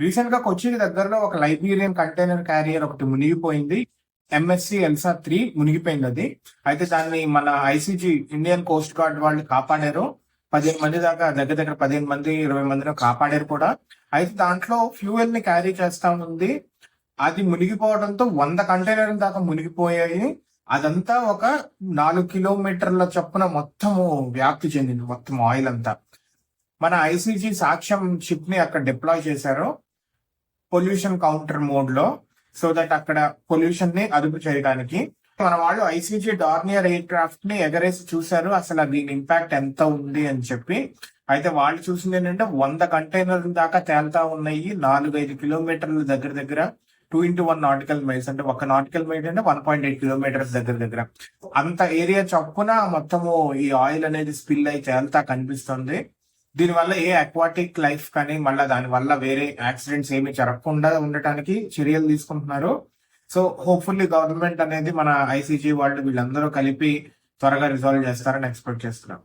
రీసెంట్గా కొచ్చికి దగ్గరలో ఒక లైబ్రేరియన్ కంటైనర్ క్యారియర్ ఒకటి మునిగిపోయింది. ఎంఎస్సి ఎల్సా త్రీ మునిగిపోయింది అది. అయితే దాన్ని మన ఐసీజీ ఇండియన్ కోస్ట్ గార్డ్ వాళ్ళు కాపాడారు. పదిహేను మంది దాకా దగ్గర దగ్గర పదిహేను మంది ఇరవై మందిని కాపాడారు కూడా. అయితే దాంట్లో ఫ్యూయల్ని క్యారీ చేస్తా ఉంది. అది మునిగిపోవడంతో వంద కంటైనర్ దాకా మునిగిపోయాయి. అదంతా ఒక నాలుగు కిలోమీటర్ల చొప్పున మొత్తము వ్యాప్తి చెందింది మొత్తం ఆయిల్ అంతా. మన ఐసీజీ సాక్ష్యం షిప్ని అక్కడ డిప్లాయ్ చేశారు. పొల్యూషన్ కౌంటర్ మోడ్లో సో దట్ అక్కడ పొల్యూషన్ని అదుపు చేయడానికి. మన వాళ్ళు ఐసీజీ డార్నియర్ ఎయిర్ క్రాఫ్ట్ని ఎగరేసి చూశారు అసలు దీని ఇంపాక్ట్ ఎంత ఉంది అని చెప్పి. అయితే వాళ్ళు చూసింది ఏంటంటే వంద కంటైనర్ దాకా తేలుతా ఉన్నాయి నాలుగైదు కిలోమీటర్ల దగ్గర దగ్గర. Two into one nautical miles అంటే ఒక నాటికల్ మైల్ అంటే వన్ పాయింట్ ఎయిట్ కిలోమీటర్స్ దగ్గర దగ్గర. అంత ఏరియా చొప్పున మొత్తము ఈ ఆయిల్ అనేది స్పిల్ అయి తేలుతా కనిపిస్తుంది. దీనివల్ల ఏ అక్వాటిక్ లైఫ్ కానీ మళ్ళీ దాని వల్ల వేరే యాక్సిడెంట్స్ ఏమి జరగకుండా ఉండటానికి చర్యలు తీసుకుంటున్నారు. సో హోప్ఫుల్లీ గవర్నమెంట్ అనేది మన ఐసీజీ వాళ్ళు వీళ్ళందరూ కలిపి త్వరగా రిజాల్వ్ చేస్తారని ఎక్స్పెక్ట్ చేస్తున్నాం.